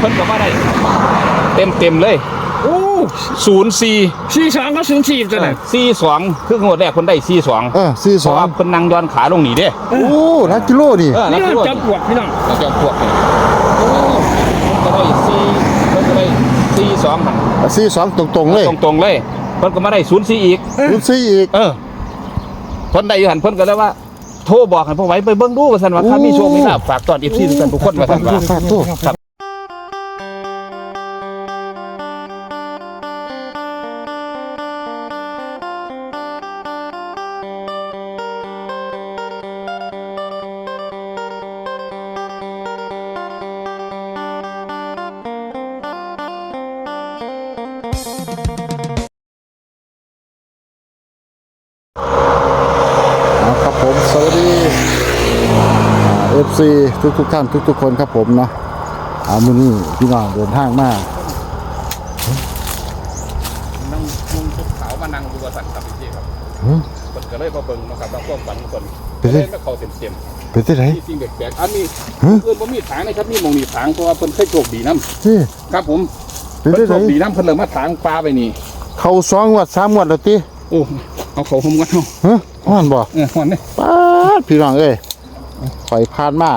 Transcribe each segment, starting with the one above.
เพิ่นก็มาได้เต็มเต็มๆเลยโอ้ศูนย์สี่สี่สองก็ศูนย์สี่ตัวไหนสี่สองคืองวดแรกคนได้สี่สองเออสี่เพสอราะงว่าคนนั่งย้อนขาลงหนีเด้โอ้นักกิโลนี่ เออนี่แล้วมันก็จับปวดพี่น้องแล้วก็พวกนี่โอ้ก็ได้สี่เพิ่นก็ได้สี่สองหันสี่สองตรงๆเลยตรงๆเลยเพิ่นก็มาได้ศูนย์สี่อีก รุ่นสี่อีก เออเพิ่นได้อยู่หันเพิ่นก็เลยว่า โทรบอกให้พ่อไว้ไปเบิ่งดูว่าซั่นว่าโอ้ถ้ามีโชคมีลาภฝากตอน FC ทุกท่านทุกคนว่าซั่นว่าฝากตัวครับเอ เอฟซีทุกทุกๆท่านทุกทุกๆคนครับผมเนาะเอามือนี่พี่น้องเดินทางมานั่งนุ่งชุดขาวมานั่งดูว่าซั่นครับพี่ครับหึเพิ่นก็เลยมาเบิ่งเนาะครับว่าความฝันของเพิ่นเป็นไงก็เลยมาเข้าเต็มเป็นที่ไหนๆที่สิ่งแปลกๆอันนี้ฮะเพิ่นบ่มีทางนะครับมีหม่องมีทางเพราะว่าเพิ่นเคยโชคดีนํที่ครับผมเป็นเพิ่นที่โชไหนคดีนํเพิ่นเลยมาทางปลาไปนี่เขาสองงวัดสามงวัดแล้วติโอ้เอาเขาผมกันเนาะฮะอ่อนบ่เออฮ้อนเด้ป้าดพี่น้องเอ้ย ปล่อยผ่านมา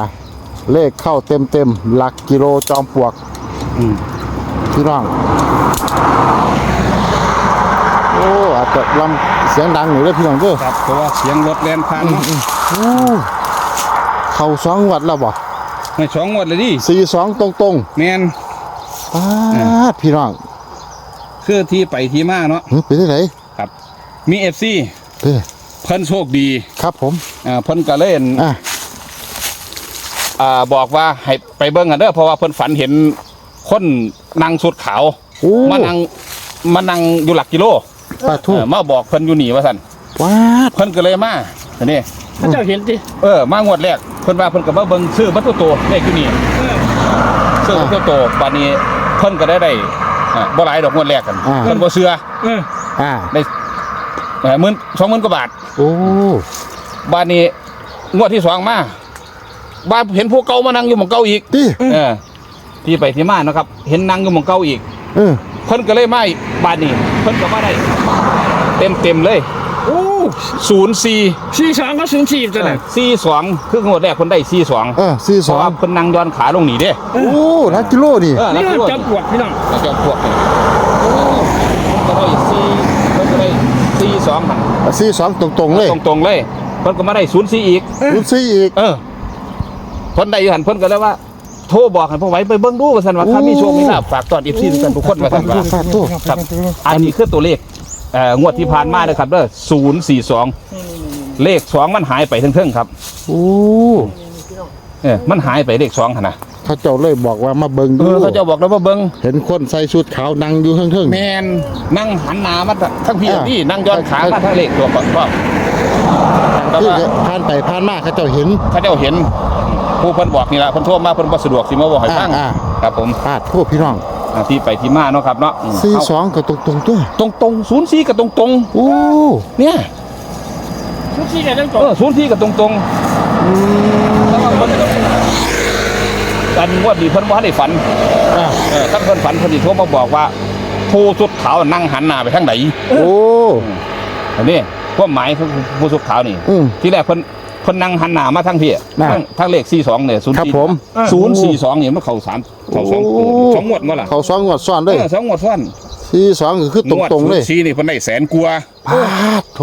เลขเข้าเต็มเต็มๆหลักกิโลจอมปลวกอืมพี่น้อง โอ้อาจจะลำเสียงดังหน่อยเด้อพี่น้องเด้อครับเพราะว่าเสียงรถแล่นผ่านเนาะโอ้เข้าสองงวัดแล้วบ่ในสองงวดเลยดิสี่สองตรงตรงแม่นๆป้าดพี่น้องคือที่ไปที่มาเนาะหึเป็นที่ไหนครับ มี FC เด้อเพิ่นโชคดีครับผมอ่าเพิ่นก็เล่น อะอ่าบอกว่าให้ไปเบิ่งกันเด้อเพราะว่าเพิ่นฝันเห็นคนนั่งสุดขาวโอ้ มานั่งมานั่งอยู่หลักกิโลปลาทูเออมาบอกเพิ่นอยู่นี่ว่าซั่นว้าดเพิ่นก็เลยมาอันนี้พระเจ้าเห็นดิเออมางวดแรกเพิ่นว่าเพิ่นก็มาเบิ่งซื้อบัตรโตเลขอยู่นี่ซื้อบัตรโตบัดนี้เพิ่นก็ได้ได้อ่าบ่หลายดอกงวดแรกกันเพิ่นบ่เชื่อเอออ่าได้เอ่อหมื่นสองหมื่นกว่าบาท โอ้ บ้านนี้งวดที่สองมา บ้านเห็นพวกเก่ามานั่งอยู่หมองเก่าอีกติเออที่ไปที่มาเนาะครับ เห็นนั่งอยู่หมองเก่าอีก เออเพิ่นก็เลยมาอีกบ้านนี้ เพิ่นก็มาได้เต็มเต็มๆเลยโอ้ศูนย์สี่สี่สองก็ศูนย์สี่ตัวไหนสี่สองคืองวดแรกคนได้สี่สองเออสี่เพสอราะงว่าเพิ่นนั่งย้อนขาลงหนีเด้โอ้นักกิโลนี่เออแล้วนี่ก็มันจับปวดพี่น้องแล้วก็พวกนี่โอ้เพิ่นก็ได้สี่เพิ่นก็ได้สี่สองหันสี่สองตรงตรงๆเลยตรงๆเลยเพิ่นก็มาได้ศูนย์สี่อีก รุ่นสี่อีก เออ เพิ่นได้อยู่หันเพิ่นก็เลยว่า โทรบอกให้พ่อไว้ไปเบิ่งดูว่าซั่นว่าถ้ามีโชคมีลาภฝากตอน FC ทุกท่านทุกคนว่าซั่นว่าฝากตัวครับ อันนี้คือตัวเลขเอ่องวดที่ผ่านมานะครับเด้อ042 เลข2มันหายไปเทั้งๆครับ โอ้เออมันหายไปเลข2หั่นน่ะเขาเจ้าเลยบอกว่ามาเบิ่งเอดูอเขาเจะบอกแล้วว่าเบิ่ง เห็นคนใส่ชุดขาวนั่งอยู่เทิงแม่นนั่งหันหน้ามาทั้งพี่อ่า นี่นั่งย้อนขามาทั้งเลขตัวก่อนก็ๆแต่ที่ว่าผ่านไปผ่านมาเขาเจ้าเห็น เขาเจ้าเห็น ผู้เพิ่นบอกนี่ล่ะเพิ่นโทรมาเพิ่นบ่สะดวกสิมาบอกให้ฟังอ่า ครับผมปาดพวกพี่น้องอ่าที่ไปที่มาเนาะครับเนาะอืมสี่เอาสองก็ตรงตรงๆตัวตรงตรงศูนย์สี่กับตรงตรงโอ้ๆเนี่ยศูนย์สี่เนี่ยต้องตเอกอศูนย์สี่กับตรงตรงๆแล้วก็เพิ่นกันงวดนี้เพิ่นว่าได้ฝันอะเออถ้าเพิ่นฝันเพิ่นสิโทรมาบอกว่า ผู้สุดขาวนั่งหันหน้าไปทางไหนโอ้ อันนี้ความหมายของผู้สุดขาวนี่ อืม ที่แรกเพิ่น เพิ่นนั่งหันหน้ามาทางพี่น่ะทางทางเลข42เนี่ย0ครับผม042เนี่ยมันเข้าสามเข้าสองโอ้สองงวดบ่ล่ะเขาสองงวดซ้อนเลยเออสองงวดซ้อนสี่สองก็คือตรงตรงๆเลยสี่นี่เพิ่นได้แสนกว่าปาดโถ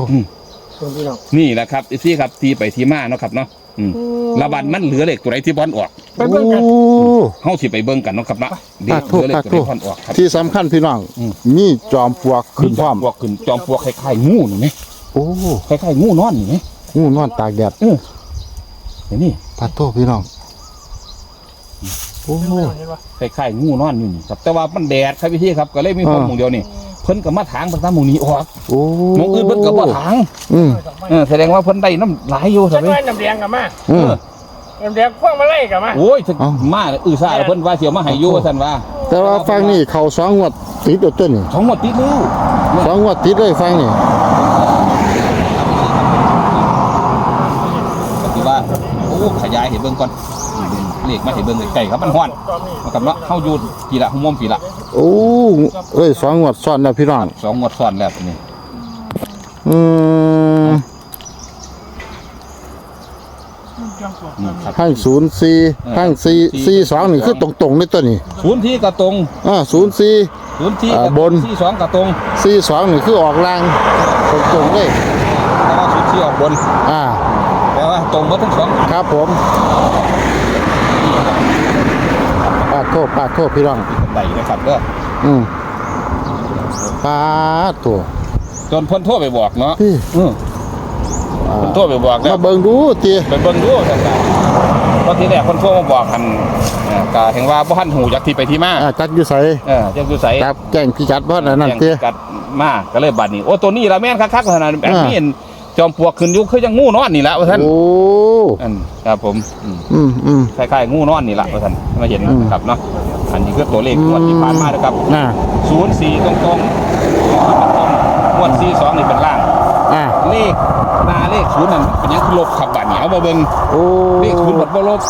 พี่น้องนี่แหละครับที่ครับที่ไปที่มาเนาะครับเนาะอืมระบัดมันเหลือเหล็กตัวไหนที่บอลออกไปเบิ่งกัน โอ้เฮาสิไปเบิ่งกันเนาะครับเนาะเดี๋ยวปาดโทเหลืษอเหล็กปาดโทษตัวไหนบอลออกครับที่สำคัญพี่น้องอืมมีจอมปลวกขึ้นพร้อม จอมปลวกขึ้นจอมปลวกคล้ายๆงูนี่ไหมโอ้ คล้ายๆงูนอนนี่ไหม งูนอนตากแดดเออเห็นนี่ปาดโทษพี่น้องโอ้คล้ายๆงูนอนอยู่นี่ครับแต่ว่ามันแดดครับพี่ที่ครับก็เลยมีความอ่าหมองเดียวนี่เพิ่นก็มาถางประตามหมองนี้ออกโอ้หมองอื่นเพิ่นก็บ่ถางอืมเออแสดงว่าเพิ่นได้น้ำหลายอยู่จะใช่ไหมด้วยน้ำแดงกับมาอืมน้ำแดงพวกมาไล่กับมาโอ้ยถึงเอ้ามาอื้อซ่าแล้วเพิ่นว่าเสียวมาให้อยู่ว่าซั่นว่า แต่ว่าฟังนี่เขาสองงวดติดตัวต้นนี่สองหมดติดแล้วสองงวดติดเลยฟังนี่ ก็คือว่าโอ้ขยายเห็นเบิ่งก่อนนี่เป็นภเลขมาให้เบิ่งใกล้ๆครับมันฮ้อนนะครับเนาะเฮาอยู่ปีละหัวมุมปีละโอ้เอ้ยสองงวดซ้อนแล้วพี่น้องสองงวดซ้อนแล้วนี่อืมนี่ครับให้ศูนย์สี่ให้สี่สี่สองนี่คือตรงๆเลยตัวนี้ศูนย์ที่กระตรงอ่าศูนย์สี่ศูนย์ที่อ่ากระบตรงนที่สองกระตรงสี่สองนี่คือออกล่างตรงๆเลยแต่ว่าศูนย์ที่ออกบนอ่าแต่ว่าตรงหมดทั้งสองครับผมปาดโทษปาดโทษพี่น้องใดนะครับเด้ออืมปาดตัวจนเพิ่นโทรไปบอกเนาะพี่อืออ่าเพิ่นโทรไปบอกแล้วมาเบิ่งดูตีไปเบิ่งดูจังซั่นเพราะทีแรกเพิ่นโทรมาบอกกันเอ่อก็เห็นว่าบ่ทันหูจักที่ไปที่มาอ่าจัดอยู่ใส่เออจักอยู่ไสจับแจ้งพี่จัดบ่นั่นนั่นแจ้งตีกัดมาก็เลยบัดนี้โอ้ตัวนี้ละแม่นคักๆขนาดแบบอ่านี้เห็น จอมปลวกขึ้นอยู่คือจังงูนอนนี่ละว่าซั่นโอ้อันครับผมอืมอืมอืม คล้ายๆงูนอนนี่ละว่าซั่นมาเห็นอืมครับเนาะอันนี้คือตัวเลขงวดที่ผ่านมานะครับน่ะ04ตรงๆงวด42นี่เป็นล่าง อ่าเลขหน้าเลขศูนย์นั่นเป็นหยังคือลบขับบัดนี้เอามาเบิ่งโอ้เลขศูนย์บัดบ่ลบ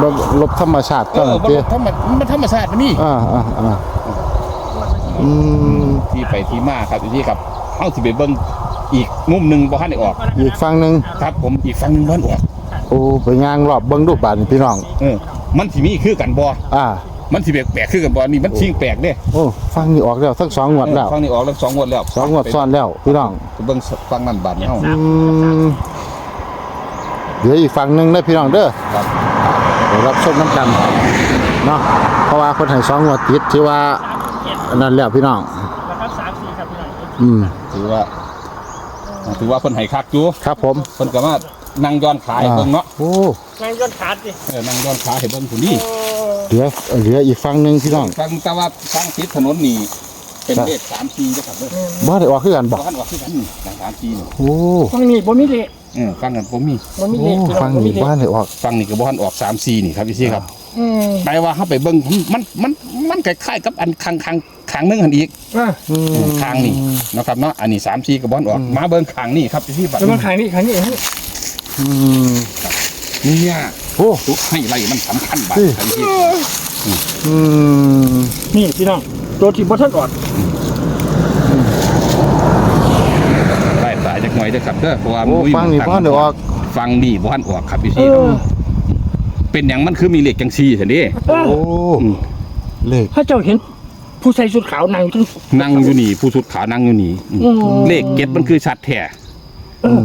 บ่ลบธรรมชาติเอก็อนั่นบ่ตีลบธรรมดามันธรรมชาติมันนี่ อ่าอ่าอ่าอืม ที่ไปที่มาครับอยู่ที่ครับเฮาสิไปเบิ่ง อีกมุมหนึงบ่ทันได้ออก อีกฝั่งหนึงครับผมอีกฝั่งหนึงบ่ทันออกโอ้ไปย่างรอบเบิ่งดูบาดนี่พี่น้อง เออมันสิมีคือกันบ่อ่า มันสิแปลกๆคือกันบ่นี่มันชิงแปลกเด้โอ้ฟังนี่ออกแล้วทั้งสองงวดแล้วฝั่งนี้ออกแล้วสองงวดแล้วสองงวดซ้อนแล้วพี่น้องไปเบิ่งฝั่งนั้นบาดนี้เฮาอืมเดี๋ยวอีกฝั่งหนึ่งนะพี่น้องเด้อครับเดี๋ยวรับชมน้ำกันเนาะเพราะว่าคนให้สองงวดติดที่ว่าอันนั้นแล้วพี่น้อง แล้วก็สามสี่ครับพี่น้องอืมถือว่า ถือว่าเพิ่นให้คักอยู่ครับผมเพิ่นก็มานั่งย้อนขายเบิ่งเนาะโอ้งานย้อนขาดดิเออนั่งย้อนขายให้เบิ่งผู้นี้โอ้เหลือเหลืออีกฝั่งหนึ่งพี่น้องฟังแต่ว่าฟังติดถนนนี่เป็นเลข3 4นะครับเด้อบ่ได้ออกคือกันบ่บ่ทันออกคือกันนี่3 4นี่โอ้ฟังนี่บ่มีเละเออฟังกันบ่มีบ่มีโอ้เละพี่น้อฟังบ่มีนี่เละบ้านได้ออกฟังนี่ก็บ่ทันออก3 4นี่ครับพี่ซี่ครับอืมแปลว่าเฮาไปเบิ่งมันมันมันคล้ายๆกับอันข้างข้าง ข้างหนึงหั่นอีกอะอืมข้างนี่นะครับเนาะอันนี้3 4ก็บ่ทันออกมาเบิ่งข้างนี่ครับพี่ซี่บัดแล้วมันขายนี่ขายนี่เองอืมเนี่ยโอ้ทุกให้ไรมันสำคัญบัดอืมครับพี่ซี่อืมนี่พี่น้องตัวที่บ่ทันออกไล่สายจักหน่อยเด้อครับเด้อเพราะว่าโอ้มุ้ยฟังนี่บ้านได้ออกฟังนี่บ่ทันออกครับพี่เอซี่อเป็นหยังมันคือมีเลขจังซี่ซั่นเด้เออโอ้เลขถ้าเจ้าเห็น ผู้ใส่ชุดขาวนั่งทั้ง นั่งอยู่นี่ผู้สุดขาวนั่งอยู่นี่อืมอืมเลขเก็ดมันคือชัดแท้เออ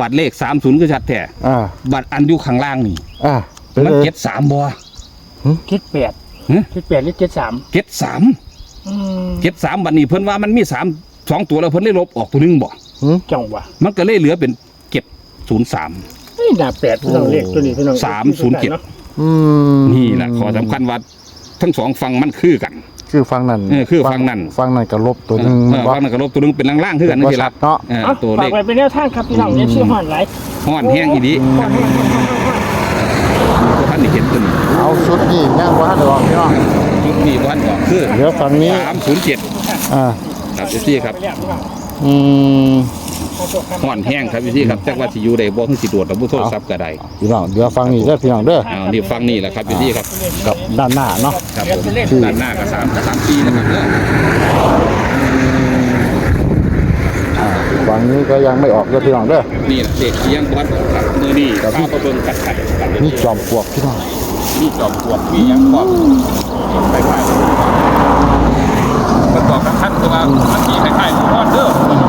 บัตรเลข30คือชัดแท้อ่าบัตรอันอยู่ข้างล่างนี่อ่าเป็นมันเลยเก็ดสามบ่ เจ็ดแปดฮะเจ็ดแปดหรือเจ็ดสามเก็ดสามอืมเก็ดสามบัดนี้เพิ่นว่ามันมีสามสองตัวแล้วเพิ่นเลยลบออกตัวหนึงบ่ จังหวะมันก็เลยเหลือเป็นเก็ดศูนย์สาม นี่หน้าแปดพี่น้องเลขตัวนี้พี่น้องสามศูนย์เจ็ด อืมนี่แหละขอสำคัญว่าทั้งสองฟังมันคือกัน คือฟังนั่นเออคือฟังนั่น ฟังนั่นก็ลบตัวหนึงเออฟังนั้นก็ลบตัวหนึงเป็นล่างๆคือกันบ่นี่ชัล่ะดเนาะ เออเอาตัวเลฝากขไว้เป็นแนวทางครับพี่น้องเอฟซีห่อนไหลายห้อนแห้งอีดีฮ้อนฮ้อนฮ้อนฮ้อนฮ้อนท่านได้เห็นตัวนี้เอาชุดนี้ย่างบ่ทันได้ออกพี่น้องจุดนี้บ่ทันออกคือเดี๋ยวฝั่งนี้ สามศูนย์เจ็ดอ่า ครับพี่ซี่ครับไปแล้วพี่น้องอืมเอาตัวครับ ห่อนแห้งครับพี่ซี่ครับจักว่าสิอยู่ได้บ่คือสิโดดแล้วบ่โทรศัพท์ก็ได้พี่น้องเดี๋ยวฟังนี่เด้อพี่น้องเด้ออ้าวนี่ฟังนี่แหละครับพี่ซี่ครับกับด้านหน้าเนาะครับผมด้านหน้าก็สามสามปีนะครับเด้ออ่าฝั่งนี้ก็ยังไม่ออกเด้อพี่น้องเด้อนี่แหละเด็กเลี้ยงบ่ทันออกครับมื้อนี้ข้าวประเบิ่งกัดขัดกันนี่จอมปลวกพี่น้องมีจอมปลวกมีหยังพร้อมไปไปประกอบกับขั้นคือว่ามันมีคล้ายๆก้อนเด้อยุ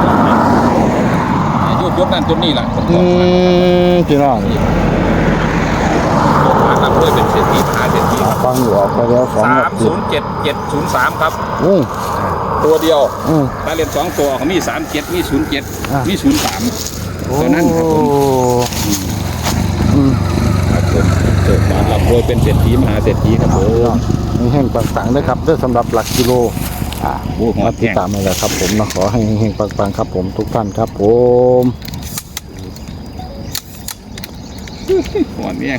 ดยุดนั่นจุดนี้แหละผมบอือกว่ามพี่น้องหาครับด้วยเป็นเศรษฐีมหาเศรษฐีฟังอยู่ออกไปแล้วสองสานามทีศูนย์เจ็ดเจ็ดศูนย์สามครับ อืมตัวเดียวอืม ถ้าเรียนสองตัวเขามีสามเจ็ดมีศูนย์เจ็ดอะ มีศูนย์สามตัวนั้นครับผมอืมครับผมเกิดมารับโดยเป็นเศรษฐีมหาเศรษฐีครับผพี่น้อม งมีแห่งปังๆด้วยครับเด้อสำหรับหลักกิโล อ่าโอ้โหมาติดแห้งตามมาแล้วครับผมเนาะขอให้แห่งๆปังๆครับผมทุกท่านครับผม หัวเนี่ย